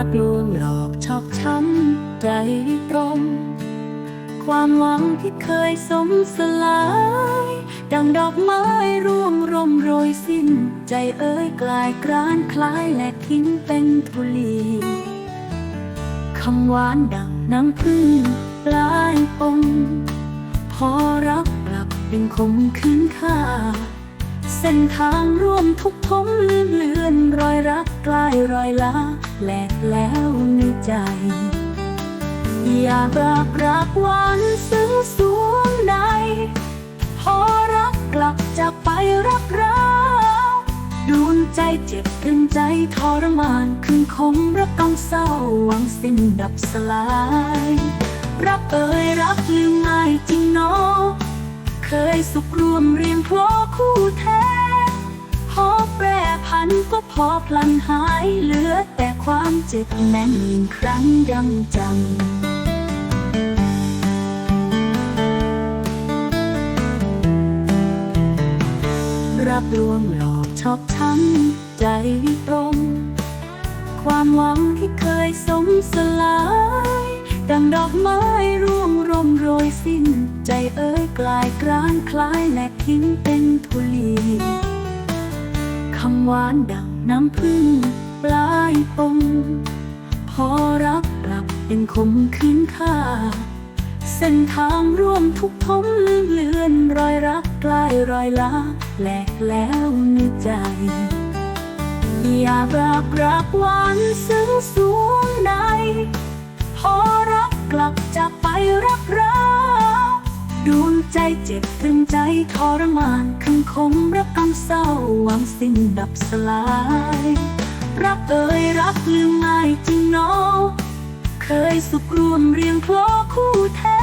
ากลวงหลอกชอกช้ำใจตรงความหวังที่เคยสมสลาย ดังดอกไม้ร่วงร่มโรยสิ้น ใจเอ้ยกลายกรานคล้ายและทิ้งเป็นทุลีคำหวานดังน้ำพึ่งปลายปงพอรักกลับเป็นคมคืนค่า เส้นทางร่วมทุกทมลืมเลือนรอยรักกลายรอยลาแหลกแล้วในใจอย่ารักรักหวานซึ้งสวงใน พอรักกลับจากไปรักร้าวดวนใจเจ็บตรึงใจทรมานคืนคงรักต้องเศร้าหวังสิ้นดับสลาย รักเอ่ยรักลืมง่ายจริงเนาะเคยสุขร่วมเรียงเพราะคู่แท้ันก็พอพลันหายเหลือแต่ความเจ็บแน่นครั้งยังจำรับลวงหลอกชอบช้ำใจตรง ความหวังที่เคยสมสลาย ดังดอกไม้ร่วงร่มโรยสิ้น ใจเอ้ยกลายกรานคล้ายและทิ้งเป็นทุลี คำหวานดังน้ำพึ่งปลายปงพอรักกลับเป็นคมคืนค่า เส้นทางร่วมทุกทมเลือนรอยรักกลายรอยลาแหลกแล้วในใจอยากรักรักหวานซึ้งสวงในพอรักกลับจากไปรักร้าวดวงใจเจ็บตึงใจทรมานค คงรักกำเศร้าหวังสิ้นดับสลาย รักเอ่ยรักลืมง่ายจริงเนาะเคยสุขร่วมเรียงเพราคู่แท้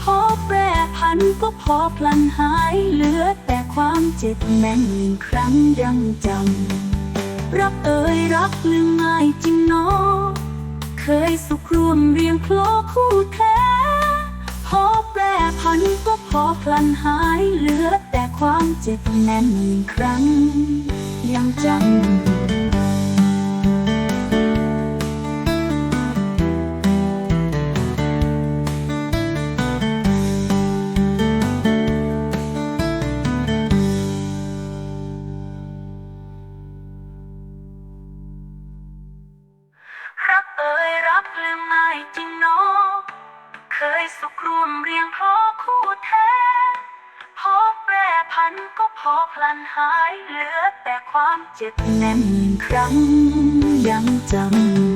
พอแปรพันก็พอพลันหายเหลือแต่ความเจ็บแน่นครั้งยังจำ รักเอ่ยรักลืมง่ายจริงเนาะเคยสุขร่วมเรียงเพราคู่แท้ พอแปรพันก็พอพลันหายเหลือ ความเจ็บแน่นอีกครั้ง ยังจำรักเอ่ยรักลืมง่ายจริงเนาะเคยสุขรวมเรียงเพราะคู่แท้ พันก็พอพลันหายเหลือแต่ความเจ็บแน่นครั้งยังจำ